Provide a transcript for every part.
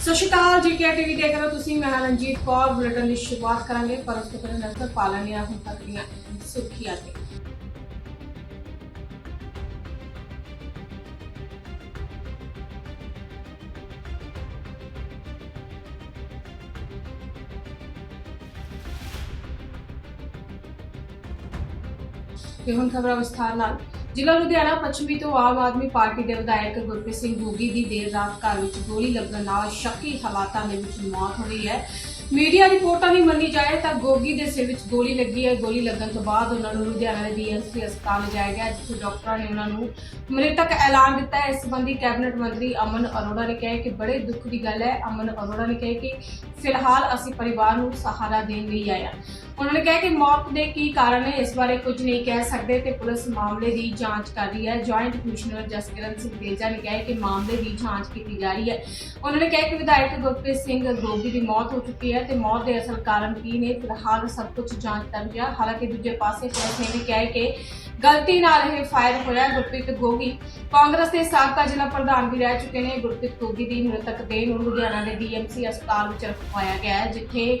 ਸਤਿ ਸ਼੍ਰੀ ਅਕਾਲ, ਜੀ ਕੇ ਟੀਵੀ ਦੇਖ ਰਹੇ ਹੋ ਤੁਸੀਂ, ਮੈਂ ਰਣਜੀਤ ਕੌਰ। ਬੁਲੇਟਿਨ ਦੀ ਸ਼ੁਰੂਆਤ ਕਰਾਂਗੇ, ਪਰ ਉਸ ਤੋਂ ਪਹਿਲਾਂ ਨਜ਼ਰ ਪਾ ਲੈਂਦੇ ਹਾਂ ਹੁਣ ਤੱਕ ਦੀਆਂ ਸੁਰਖੀਆਂ ਤੇ ਤੇ ਹੁਣ ਖਬਰਾਂ ਵਿਸਥਾਰ ਨਾਲ। ਜ਼ਿਲ੍ਹਾ ਲੁਧਿਆਣਾ ਪੱਛਮੀ ਤੋਂ ਆਮ ਆਦਮੀ ਪਾਰਟੀ ਦੇ ਵਿਧਾਇਕ ਗੁਰਪ੍ਰੀਤ ਸਿੰਘ ਗੋਗੀ ਦੀ ਦੇਰ ਰਾਤ ਘਰ ਵਿੱਚ ਗੋਲੀ ਲੱਗਣ ਨਾਲ ਸ਼ੱਕੀ ਹਾਲਾਤਾਂ ਦੇ ਵਿੱਚ ਮੌਤ ਹੋ ਗਈ ਹੈ। ਮੀਡੀਆ ਰਿਪੋਰਟਾਂ ਦੀ ਮੰਨੀ ਜਾਏ ਤਾਂ ਗੋਗੀ ਦੇ ਸਿਰ ਵਿੱਚ ਗੋਲੀ ਲੱਗੀ ਹੈ। ਗੋਲੀ ਲੱਗਣ ਤੋਂ ਬਾਅਦ ਉਹਨਾਂ ਨੂੰ ਲੁਧਿਆਣਾ ਦੇ ਡੀਐਮਸੀ ਹਸਪਤਾਲ ਲਿਜਾਇਆ ਗਿਆ, ਜਿੱਥੇ ਡਾਕਟਰਾਂ ਨੇ ਉਹਨਾਂ ਨੂੰ ਮ੍ਰਿਤਕ ਐਲਾਨ ਦਿੱਤਾ ਹੈ। ਇਸ ਸੰਬੰਧੀ ਕੈਬਨਿਟ ਮੰਤਰੀ ਅਮਨ ਅਰੋੜਾ ਨੇ ਕਿਹਾ ਕਿ ਬੜੇ ਦੁੱਖ ਦੀ ਗੱਲ ਹੈ। ਅਮਨ ਅਰੋੜਾ ਨੇ ਕਿਹਾ ਕਿ ਫਿਲਹਾਲ ਅਸੀਂ ਪਰਿਵਾਰ ਨੂੰ ਸਹਾਰਾ ਦੇਣ ਲਈ ਆਏ ਹਾਂ। ਉਹਨਾਂ ਨੇ ਕਿਹਾ ਕਿ ਮੌਤ ਦੇ ਕੀ ਕਾਰਨ ਹੈ ਇਸ ਬਾਰੇ ਕੁਝ ਨਹੀਂ ਕਹਿ ਸਕਦੇ ਤੇ ਪੁਲਿਸ ਮਾਮਲੇ ਦੀ ਜਾਂਚ ਕਰ ਰਹੀ ਹੈ। ਜੁਆਇੰਟ ਕਮਿਸ਼ਨਰ ਜਸਕਿਰਨ ਸਿੰਘ ਤੇਜਾ ਨੇ ਕਿਹਾ ਕਿ ਮਾਮਲੇ ਦੀ ਜਾਂਚ ਕੀਤੀ ਜਾ ਰਹੀ ਹੈ। ਉਹਨਾਂ ਨੇ ਕਿਹਾ ਕਿ ਵਿਧਾਇਕ ਗੁਰਪ੍ਰੀਤ ਸਿੰਘ ਗੋਗੀ ਦੀ ਮੌਤ ਹੋ ਚੁੱਕੀ ਹੈ ਤੇ ਮੌਤ ਦੇ ਅਸਲ ਕਾਰਨ ਕੀ ਨੇ, ਫਿਲਹਾਲ ਸਭ ਕੁਝ ਜਾਂਚ ਕਰ ਰਿਹਾ। ਹਾਲਾਂਕਿ ਦੂਜੇ ਪਾਸੇ ਪੁਲਿਸ ਨੇ ਵੀ ਕਿਹਾ ਕਿ ਗਲਤੀ ਨਾਲ ਇਹ ਫਾਇਰ ਹੋਇਆ ਗੁਰਪ੍ਰੀਤ ਗੋਗੀ ਕਾਂਗਰਸ ਦੇ ਸਾਬਕਾ ਜ਼ਿਲ੍ਹਾ ਪ੍ਰਧਾਨ ਵੀ ਰਹਿ ਚੁੱਕੇ ਨੇ। ਗੁਰਪ੍ਰੀਤ ਗੋਗੀ ਦੀ ਮ੍ਰਿਤਕ ਦੇਹ ਨੂੰ ਲੁਧਿਆਣਾ ਦੇ ਡੀਐਮਸੀ ਹਸਪਤਾਲ ਵਿੱਚ ਰਖਵਾਇਆ ਗਿਆ ਹੈ, ਜਿੱਥੇ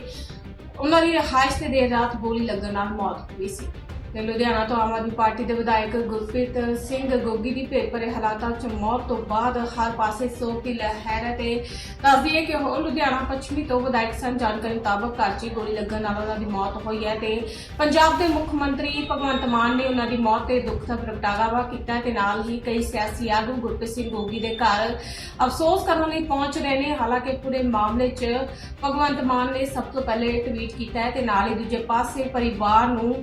ਉਹਨਾਂ ਦੀ ਰਿਹਾਇਸ਼ ਤੇ ਦੇਰ ਰਾਤ ਗੋਲੀ ਲੱਗਣ ਨਾਲ ਮੌਤ ਹੋਈ ਸੀ। ਤੇ ਲੁਧਿਆਣਾ ਤੋਂ ਆਮ ਆਦਮੀ ਪਾਰਟੀ ਦੇ ਵਿਧਾਇਕ ਗੁਰਪ੍ਰੀਤ ਸਿੰਘ ਗੋਗੀ ਦੀ ਭੇਟ ਭਰੇ ਹਾਲਾਤਾਂ 'ਚ ਮੌਤ ਤੋਂ ਬਾਅਦ ਹਰ ਪਾਸੇ ਸੋਗ ਦੀ ਲਹਿਰ ਹੈ ਤੇ ਦੱਸਦੀ ਹੈ ਕਿ ਉਹ ਲੁਧਿਆਣਾ ਪੱਛਮੀ ਤੋਂ ਵਿਧਾਇਕ ਸਨ। ਜਾਣਕਾਰੀ ਮੁਤਾਬਕ ਘਰ 'ਚ ਗੋਲੀ ਲੱਗਣ ਨਾਲ ਉਹਨਾਂ ਦੀ ਮੌਤ ਹੋਈ ਹੈ ਤੇ ਪੰਜਾਬ ਦੇ ਮੁੱਖ ਮੰਤਰੀ ਭਗਵੰਤ ਮਾਨ ਨੇ ਉਹਨਾਂ ਦੀ ਮੌਤ ਤੇ ਦੁੱਖ ਦਾ ਪ੍ਰਗਟਾਵਾ ਕੀਤਾ ਹੈ ਤੇ ਨਾਲ ਹੀ ਕਈ ਸਿਆਸੀ ਆਗੂ ਗੁਰਪ੍ਰੀਤ ਸਿੰਘ ਗੋਗੀ ਦੇ ਘਰ ਅਫਸੋਸ ਕਰਨ ਲਈ ਪਹੁੰਚ ਰਹੇ ਨੇ। ਹਾਲਾਂਕਿ ਪੂਰੇ ਮਾਮਲੇ 'ਚ ਭਗਵੰਤ ਮਾਨ ਨੇ ਸਭ ਤੋਂ ਪਹਿਲੇ ਟਵੀਟ ਕੀਤਾ ਹੈ ਤੇ ਨਾਲ ਹੀ ਦੂਜੇ ਪਾਸੇ ਪਰਿਵਾਰ ਨੂੰ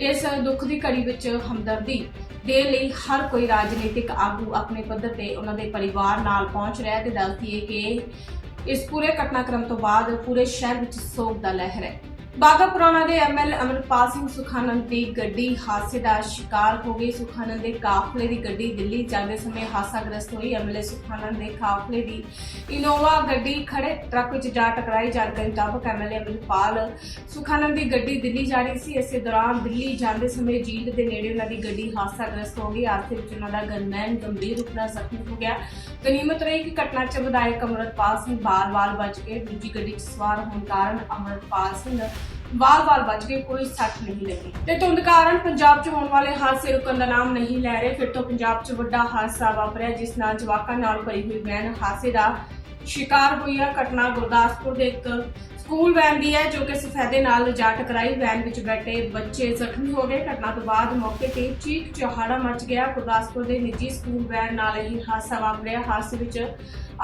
ਇਸ ਦੁੱਖ ਦੀ ਘੜੀ ਵਿੱਚ ਹਮਦਰਦੀ ਦੇ ਲਈ ਹਰ ਕੋਈ ਰਾਜਨੀਤਿਕ ਆਗੂ ਆਪਣੇ ਪੱਧਰ ਤੇ ਉਹਨਾਂ ਦੇ ਪਰਿਵਾਰ ਨਾਲ ਪਹੁੰਚ ਰਿਹਾ ਹੈ ਤੇ ਦੱਸਦੀ ਹੈ ਕਿ ਇਸ ਪੂਰੇ ਘਟਨਾਕ੍ਰਮ ਤੋਂ ਬਾਅਦ ਪੂਰੇ ਸ਼ਹਿਰ ਵਿੱਚ ਸੋਗ ਦਾ ਲਹਿਰ ਹੈ। ਬਾਗਾ ਪੁਰਾਣਾ ਦੇ ਐਮਐਲ ਅਮਰਪਾਲ ਸਿੰਘ ਸੁਖਾਨੰਦ ਦੀ ਗੱਡੀ ਹਾਦਸੇ ਦਾ ਸ਼ਿਕਾਰ ਹੋ ਗਈ। ਸੁਖਾਨੰਦ ਦੇ ਕਾਫਲੇ ਦੀ ਗੱਡੀ ਦਿੱਲੀ ਜਾਂਦੇ ਸਮੇਂ ਹਾਦਸਾਗ੍ਰਸਤ ਹੋਈ। ਐਮਐਲਏ ਸੁਖਾਨੰਦ ਦੇ ਕਾਫਲੇ ਦੀ ਇਨੋਵਾ ਗੱਡੀ ਖੜੇ ਟਰੱਕ ਵਿੱਚ ਜਾ ਟਕਰਾਈ। ਜਾਣਕਾਰੀ ਮੁਤਾਬਕ ਐਮਐਲਏ ਅਮਰਪਾਲ ਸੁਖਾਨੰਦ ਦੀ ਗੱਡੀ ਦਿੱਲੀ ਜਾ ਰਹੀ ਸੀ। ਇਸੇ ਦੌਰਾਨ ਦਿੱਲੀ ਜਾਂਦੇ ਸਮੇਂ ਜੀਂਦ ਦੇ ਨੇੜੇ ਉਹਨਾਂ ਦੀ ਗੱਡੀ ਹਾਦਸਾਗ੍ਰਸਤ ਹੋ ਗਈ। ਹਾਦਸੇ ਵਿੱਚ ਉਹਨਾਂ ਦਾ ਗਨਮੈਨ ਗੰਭੀਰ ਰੂਪ ਨਾਲ ਜ਼ਖਮੀ ਹੋ ਗਿਆ। ਗਨੀਮਤ ਰਹੀ ਕਿ ਘਟਨਾ 'ਚ ਵਿਧਾਇਕ ਅਮਰਪਾਲ ਸਿੰਘ ਬਾਲ-ਬਾਲ ਬਚ ਕੇ ਦੂਜੀ ਗੱਡੀ 'ਚ ਸਵਾਰ ਹੋਣ ਕਾਰਨ ਅਮਰਪਾਲ ਸਿੰਘ ਬਾਲ-ਬਾਲ ਬਚ ਕੇ ਕੋਈ ਸੱਟ ਨਹੀਂ ਲੱਗੀ। ਤੇ ਧੁੰਦ ਕਾਰਨ ਪੰਜਾਬ 'ਚ ਹੋਣ ਵਾਲੇ ਹਾਦਸੇ ਰੁਕਣ ਦਾ ਨਾਮ ਨਹੀਂ ਲੈ ਰਹੇ। ਫਿਰ ਤੋਂ ਪੰਜਾਬ 'ਚ ਵੱਡਾ ਹਾਦਸਾ ਵਾਪਰਿਆ, ਜਿਸ ਨਾਲ ਜਵਾਕਾਂ ਨਾਲ ਭਰੀ ਹੋਈ ਵੈਨ ਹਾਦਸੇ ਦਾ ਸ਼ਿਕਾਰ ਹੋਈ ਹੈ ਘਟਨਾ ਗੁਰਦਾਸਪੁਰ ਦੇ ਇੱਕ ਸਕੂਲ ਵੈਨ ਦੀ ਹੈ ਜੋ ਕਿ ਸਫੈਦੇ ਨਾਲ ਜਾ ਟਕਰਾਈ ਵੈਨ ਵਿੱਚ ਬੈਠੇ ਬੱਚੇ ਜ਼ਖਮੀ ਹੋ ਗਏ। ਘਟਨਾ ਤੋਂ ਬਾਅਦ ਮੌਕੇ ਤੇ ਚੀਕ ਚਹਾੜਾ ਮਚ ਗਿਆ। ਗੁਰਦਾਸਪੁਰ ਦੇ ਨਿੱਜੀ ਸਕੂਲ ਵੈਨ ਨਾਲ ਇਹ ਹਾਦਸਾ ਵਾਪਰਿਆ। ਹਾਦਸੇ ਵਿੱਚ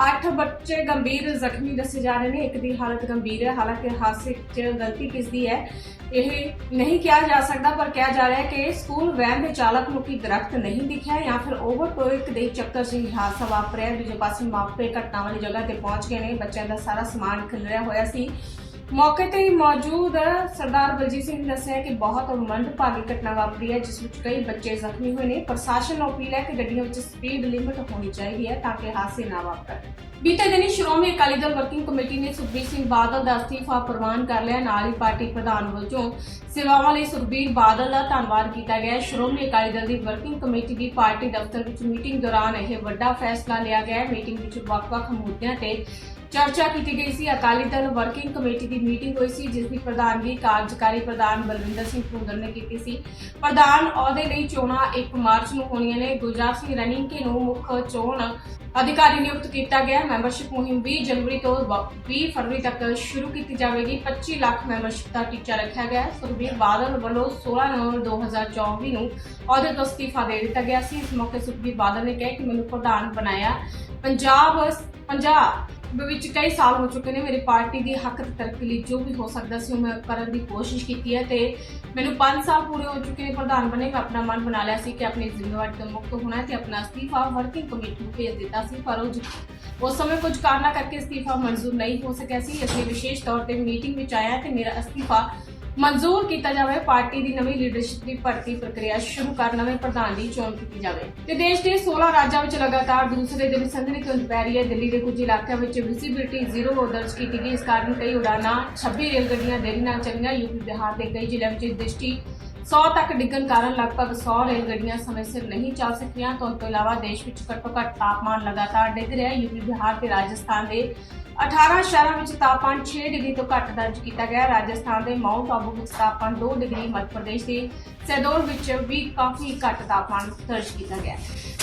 8 ਬੱਚੇ ਗੰਭੀਰ ਜ਼ਖਮੀ ਦੱਸੇ ਜਾ ਰਹੇ ਨੇ। ਇੱਕ ਦੀ ਹਾਲਤ ਗੰਭੀਰ ਹੈ। ਹਾਲਾਂਕਿ ਹਾਦਸੇ 'ਚ ਗਲਤੀ ਕਿਸ ਦੀ ਹੈ, ਇਹ ਨਹੀਂ ਕਿਹਾ ਜਾ ਸਕਦਾ, ਪਰ ਕਿਹਾ ਜਾ ਰਿਹਾ ਹੈ ਕਿ ਸਕੂਲ ਵੈਨ ਦੇ ਚਾਲਕ ਨੂੰ ਕੀ ਦਰਖਤ ਨਹੀਂ ਦਿਖਿਆ ਜਾਂ ਫਿਰ ਓਵਰਟੋਇਕ ਦੇ ਚੱਕਰ 'ਚ ਹੀ ਹਾਦਸਾ ਵਾਪਰਿਆ। ਦੂਜੇ ਪਾਸੇ ਮਾਪੇ ਘਟਨਾ ਵਾਲੀ ਜਗ੍ਹਾ ਤੇ ਪਹੁੰਚ ਗਏ ਨੇ। ਬੱਚਿਆਂ ਦਾ ਸਾਰਾ ਸਮਾਨ ਖਿਲਰਿਆ ਹੋਇਆ ਸੀ। ਮੌਕੇ ਤੇ ਹੀ ਮੌਜੂਦ ਸਰਦਾਰ ਬਲਜੀਤ ਸਿੰਘ ਨੇ ਦੱਸਿਆ ਕਿ ਬਹੁਤ ਮੰਦਭਾਗੀ ਘਟਨਾ ਵਾਪਰੀ ਹੈ, ਜਿਸ ਵਿੱਚ ਕਈ ਬੱਚੇ ਜ਼ਖਮੀ ਹੋਏ ਨੇ। ਪ੍ਰਸ਼ਾਸਨ ਨੂੰ ਅਪੀਲ ਹੈ ਕਿ ਗੱਡੀਆਂ ਵਿੱਚ ਸਪੀਡ ਲਿਮਟ ਹੋਣੀ ਚਾਹੀਦੀ ਹੈ ਤਾਂ ਕਿ ਹਾਦਸੇ ਨਾ ਵਾਪਰਨ। ਬੀਤੇ ਦਿਨੀ ਸ਼੍ਰੋਮਣੀ ਅਕਾਲੀ ਦਲ ਵਰਕਿੰਗ ਕਮੇਟੀ ਨੇ ਸੁਖਬੀਰ ਸਿੰਘ ਬਾਦਲ ਦਾ ਅਸਤੀਫਾ ਪ੍ਰਵਾਨ ਕਰ ਲਿਆ। ਨਾਲ ਹੀ ਪਾਰਟੀ ਪ੍ਰਧਾਨ ਵਜੋਂ ਸੇਵਾਵਾਂ ਲਈ ਸੁਖਬੀਰ ਬਾਦਲ ਦਾ ਧੰਨਵਾਦ ਕੀਤਾ ਗਿਆ। ਸ਼੍ਰੋਮਣੀ ਅਕਾਲੀ ਦਲ ਦੀ ਵਰਕਿੰਗ ਕਮੇਟੀ ਦੀ ਪਾਰਟੀ ਦਫ਼ਤਰ ਵਿੱਚ ਮੀਟਿੰਗ ਦੌਰਾਨ ਇਹ ਵੱਡਾ ਫੈਸਲਾ ਲਿਆ ਗਿਆ। ਮੀਟਿੰਗ ਵਿੱਚ ਵੱਖ-ਵੱਖ ਮੁੱਦਿਆਂ ਤੇ ਚਰਚਾ ਕੀਤੀ ਗਈ ਸੀ। ਅਕਾਲੀ ਦਲ ਵਰਕਿੰਗ ਕਮੇਟੀ ਦੀ ਮੀਟਿੰਗ ਹੋਈ ਸੀ, ਜਿਸ ਦੀ ਪ੍ਰਧਾਨਗੀ ਕਾਰਜਕਾਰੀ ਪ੍ਰਧਾਨ ਬਲਵਿੰਦਰ ਸਿੰਘ ਭੁੰਦਰ ਨੇ ਕੀਤੀ ਸੀ। ਪ੍ਰਧਾਨ ਅਹੁਦੇ ਲਈ ਚੋਣਾਂ 1 ਮਾਰਚ ਨੂੰ ਹੋਣੀਆਂ ਨੇ। ਗੁਲਜ਼ਾਰ ਸਿੰਘ ਰਣੀਕੇ ਨੂੰ ਮੁੱਖ ਚੋਣ ਅਧਿਕਾਰੀ ਨਿਯੁਕਤ ਕੀਤਾ ਗਿਆ। ਹੈ ਮੈਂਬਰਸ਼ਿਪ ਮੁਹਿੰਮ 20 ਜਨਵਰੀ ਤੋਂ ਬ- 20 ਫਰਵਰੀ ਤੱਕ ਸ਼ੁਰੂ ਕੀਤੀ ਜਾਵੇਗੀ। 25 ਲੱਖ ਮੈਂਬਰਸ਼ਿਪ ਦਾ ਟੀਚਾ ਰੱਖਿਆ ਗਿਆ। ਹੈ ਸੁਖਬੀਰ ਬਾਦਲ ਵੱਲੋਂ 16 ਨਵੰਬਰ 2024 ਨੂੰ ਅਹੁਦੇ ਤੋਂ ਅਸਤੀਫਾ ਦੇ ਦਿੱਤਾ ਗਿਆ ਸੀ। ਇਸ ਮੌਕੇ ਸੁਖਬੀਰ ਬਾਦਲ ਨੇ ਕਿਹਾ ਕਿ ਮੈਨੂੰ ਪ੍ਰਧਾਨ ਬਣਾਇਆ। ਪੰਜਾਬ ਪੰਜਾਬ ਵਿੱਚ ਕਈ ਸਾਲ ਹੋ ਚੁੱਕੇ ਨੇ ਮੇਰੀ ਪਾਰਟੀ ਦੀ ਹੱਕ ਤੇ ਤਰੱਕੀ ਲਈ ਜੋ ਵੀ ਹੋ ਸਕਦਾ ਸੀ ਉਹ ਮੈਂ ਕਰਨ ਦੀ ਕੋਸ਼ਿਸ਼ ਕੀਤੀ ਹੈ ਤੇ ਮੈਨੂੰ 5 ਸਾਲ ਪੂਰੇ ਹੋ ਚੁੱਕੇ ਨੇ ਪ੍ਰਧਾਨ ਬਣੇ, ਮੈਂ ਆਪਣਾ ਮਨ ਬਣਾ ਲਿਆ ਸੀ ਕਿ ਆਪਣੀ ਜ਼ਿੰਮੇਵਾਰੀ ਤੋਂ ਮੁਕਤ ਹੋਣਾ ਹੈ ਤੇ ਆਪਣਾ ਅਸਤੀਫਾ ਵਰਕਿੰਗ ਕਮੇਟੀ ਨੂੰ ਭੇਜ ਦਿੱਤਾ ਸੀ, ਪਰ ਉਹ ਉਸ ਸਮੇਂ ਕੁਝ ਕਾਰਨਾਂ ਕਰਕੇ ਅਸਤੀਫਾ ਮਨਜ਼ੂਰ ਨਹੀਂ ਹੋ ਸਕਿਆ ਸੀ। ਇਸ ਲਈ ਵਿਸ਼ੇਸ਼ ਤੌਰ ਤੇ ਮੀਟਿੰਗ ਵਿੱਚ ਆਇਆ ਤੇ ਮੇਰਾ ਅਸਤੀਫਾ ਮਨਜ਼ੂਰ ਕੀਤਾ ਜਾਵੇ, ਪਾਰਟੀ ਦੀ ਨਵੀਂ ਲੀਡਰਸ਼ਿਪ ਦੀ ਭਰਤੀ ਪ੍ਰਕਿਰਿਆ ਸ਼ੁਰੂ ਕਰ, ਨਵੇਂ ਪ੍ਰਧਾਨ ਦੀ ਚੋਣ ਕੀਤੀ ਜਾਵੇ। ਤੇ ਦੇਸ਼ ਦੇ 16 ਰਾਜਾਂ ਵਿੱਚ ਲਗਾਤਾਰ ਦੂਸਰੇ ਦਿਨ ਸੰਘਣੀ ਧੁੰਦ ਪੈ ਰਹੀ ਹੈ। ਦਿੱਲੀ ਦੇ ਕੁਝ ਇਲਾਕਿਆਂ ਵਿੱਚ ਵਿਜ਼ਿਬਿਲਟੀ ਜ਼ੀਰੋ ਦਰਜ ਕੀਤੀ ਗਈ। ਇਸ ਕਾਰਨ ਕਈ ਉਡਾਨਾਂ 26 ਰੇਲ ਗੱਡੀਆਂ ਦੇਰੀ ਨਾਲ ਚੱਲੀਆਂ ਯੂਪੀ ਬਿਹਾਰ ਦੇ ਕਈ ਜ਼ਿਲ੍ਹਿਆਂ ਵਿੱਚ ਦ੍ਰਿਸ਼ਟੀ 100 ਤੱਕ ਡਿੱਗਣ ਕਾਰਨ ਲਗਭਗ 100 ਰੇਲ ਗੱਡੀਆਂ ਸਮੇਂ ਸਿਰ ਨਹੀਂ ਚੱਲ ਸਕੀਆਂ। ਤੋਂ ਤੋਂ ਇਲਾਵਾ ਦੇਸ਼ ਵਿੱਚ ਘੱਟੋ ਘੱਟ ਤਾਪਮਾਨ ਲਗਾਤਾਰ ਡਿੱਗ ਰਿਹਾ ਹੈ। ਯੂਪੀ ਬਿਹਾਰ ਤੇ ਰਾਜਸਥਾਨ ਦੇ 18 ਸ਼ਹਿਰਾਂ ਵਿੱਚ ਤਾਪਮਾਨ 6 ਡਿਗਰੀ ਤੋਂ ਘੱਟ ਦਰਜ ਕੀਤਾ ਗਿਆ। ਰਾਜਸਥਾਨ ਦੇ ਮਾਊਂਟ ਆਬੂ ਵਿੱਚ ਤਾਪਮਾਨ 2 ਡਿਗਰੀ ਮੱਧ ਪ੍ਰਦੇਸ਼ ਦੇ ਸੈਦੋਰ ਵਿੱਚ ਵੀ ਕਾਫੀ ਘੱਟ ਤਾਪਮਾਨ ਦਰਜ ਕੀਤਾ ਗਿਆ।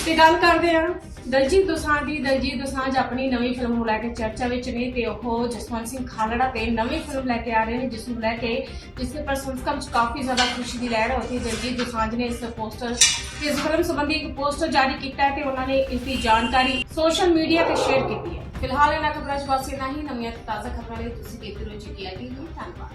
ਤੇ ਗੱਲ ਕਰਦੇ ਹਾਂ ਦਲਜੀਤ ਦੋਸਾਂਝ ਦੀ। ਦਲਜੀਤ ਦੋਸਾਂਝ ਆਪਣੀ ਨਵੀਂ ਫਿਲਮ ਨੂੰ ਲੈ ਕੇ ਚਰਚਾ ਵਿੱਚ ਨੇ ਤੇ ਉਹ ਜਸਵੰਤ ਸਿੰਘ ਖਾਲੜਾ ਤੇ ਨਵੀਂ ਫਿਲਮ ਲੈ ਕੇ ਆ ਰਹੇ ਨੇ, ਜਿਸ ਨੂੰ ਲੈ ਕੇ ਜਿਸ ਦੇ ਪ੍ਰਸ਼ੰਸਕਾਂ ਵਿੱਚ ਕਾਫੀ ਜ਼ਿਆਦਾ ਖੁਸ਼ੀ ਦੀ ਲਹਿਰ ਹੈ। ਉੱਥੇ ਦਲਜੀਤ ਦੋਸਾਂਝ ਨੇ ਇਸ ਪੋਸਟਰ, ਇਸ ਫਿਲਮ ਸੰਬੰਧੀ ਇੱਕ ਪੋਸਟਰ ਜਾਰੀ ਕੀਤਾ ਹੈ ਤੇ ਉਹਨਾਂ ਨੇ ਇਸ ਦੀ ਜਾਣਕਾਰੀ ਸੋਸ਼ਲ ਮੀਡੀਆ ਤੇ ਸ਼ੇਅਰ ਕੀਤੀ ਹੈ। ਫਿਲਹਾਲ ਇਹਨਾਂ ਖਬਰਾਂ 'ਚ ਬਸ ਇੰਨਾ ਹੀ। ਨਵੀਆਂ ਤੇ ਤਾਜ਼ਾ ਖਬਰਾਂ ਲਈ ਤੁਸੀਂ ਦੇਖਦੇ ਰਹੋ ਜੀ ਟੀਵੀ ਧੰਨਵਾਦ।